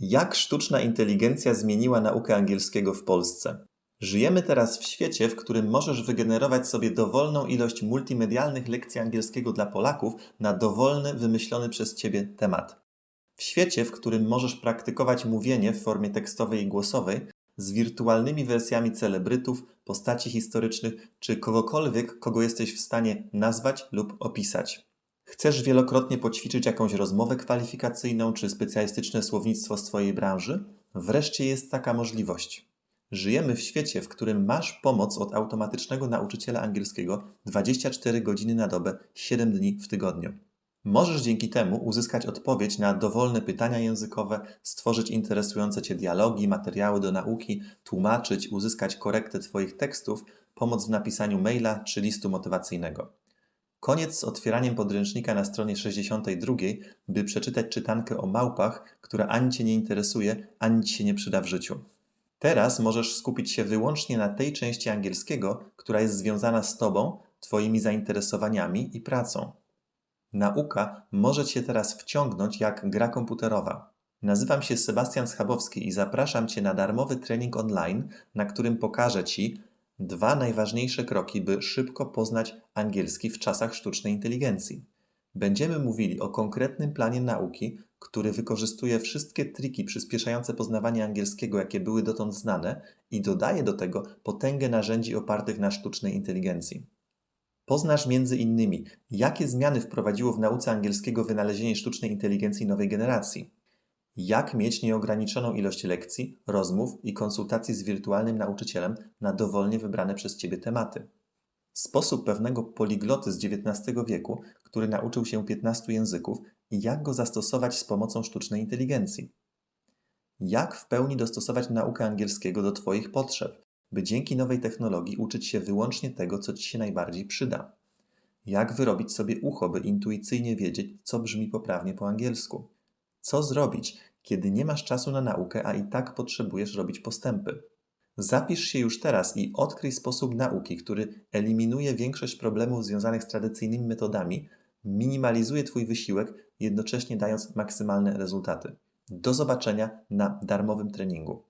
Jak sztuczna inteligencja zmieniła naukę angielskiego w Polsce? Żyjemy teraz w świecie, w którym możesz wygenerować sobie dowolną ilość multimedialnych lekcji angielskiego dla Polaków na dowolny, wymyślony przez ciebie temat. W świecie, w którym możesz praktykować mówienie w formie tekstowej i głosowej z wirtualnymi wersjami celebrytów, postaci historycznych czy kogokolwiek, kogo jesteś w stanie nazwać lub opisać. Chcesz wielokrotnie poćwiczyć jakąś rozmowę kwalifikacyjną czy specjalistyczne słownictwo z Twojej branży? Wreszcie jest taka możliwość. Żyjemy w świecie, w którym masz pomoc od automatycznego nauczyciela angielskiego 24 godziny na dobę, 7 dni w tygodniu. Możesz dzięki temu uzyskać odpowiedź na dowolne pytania językowe, stworzyć interesujące Cię dialogi, materiały do nauki, tłumaczyć, uzyskać korektę Twoich tekstów, pomoc w napisaniu maila czy listu motywacyjnego. Koniec z otwieraniem podręcznika na stronie 62, by przeczytać czytankę o małpach, która ani Cię nie interesuje, ani Ci się nie przyda w życiu. Teraz możesz skupić się wyłącznie na tej części angielskiego, która jest związana z Tobą, Twoimi zainteresowaniami i pracą. Nauka może Cię teraz wciągnąć jak gra komputerowa. Nazywam się Sebastian Schabowski i zapraszam Cię na darmowy trening online, na którym pokażę Ci, Dwa najważniejsze kroki, by szybko poznać angielski w czasach sztucznej inteligencji. Będziemy mówili o konkretnym planie nauki, który wykorzystuje wszystkie triki przyspieszające poznawanie angielskiego, jakie były dotąd znane, i dodaje do tego potęgę narzędzi opartych na sztucznej inteligencji. Poznasz między innymi, jakie zmiany wprowadziło w nauce angielskiego wynalezienie sztucznej inteligencji nowej generacji jak mieć nieograniczoną ilość lekcji, rozmów i konsultacji z wirtualnym nauczycielem na dowolnie wybrane przez Ciebie tematy. Sposób pewnego poligloty z XIX wieku, który nauczył się 15 języków i jak go zastosować z pomocą sztucznej inteligencji. Jak w pełni dostosować naukę angielskiego do Twoich potrzeb, by dzięki nowej technologii uczyć się wyłącznie tego, co Ci się najbardziej przyda. Jak wyrobić sobie ucho, by intuicyjnie wiedzieć, co brzmi poprawnie po angielsku. Co zrobić, kiedy nie masz czasu na naukę, a i tak potrzebujesz robić postępy. Zapisz się już teraz i odkryj sposób nauki, który eliminuje większość problemów związanych z tradycyjnymi metodami, minimalizuje Twój wysiłek, jednocześnie dając maksymalne rezultaty. Do zobaczenia na darmowym treningu.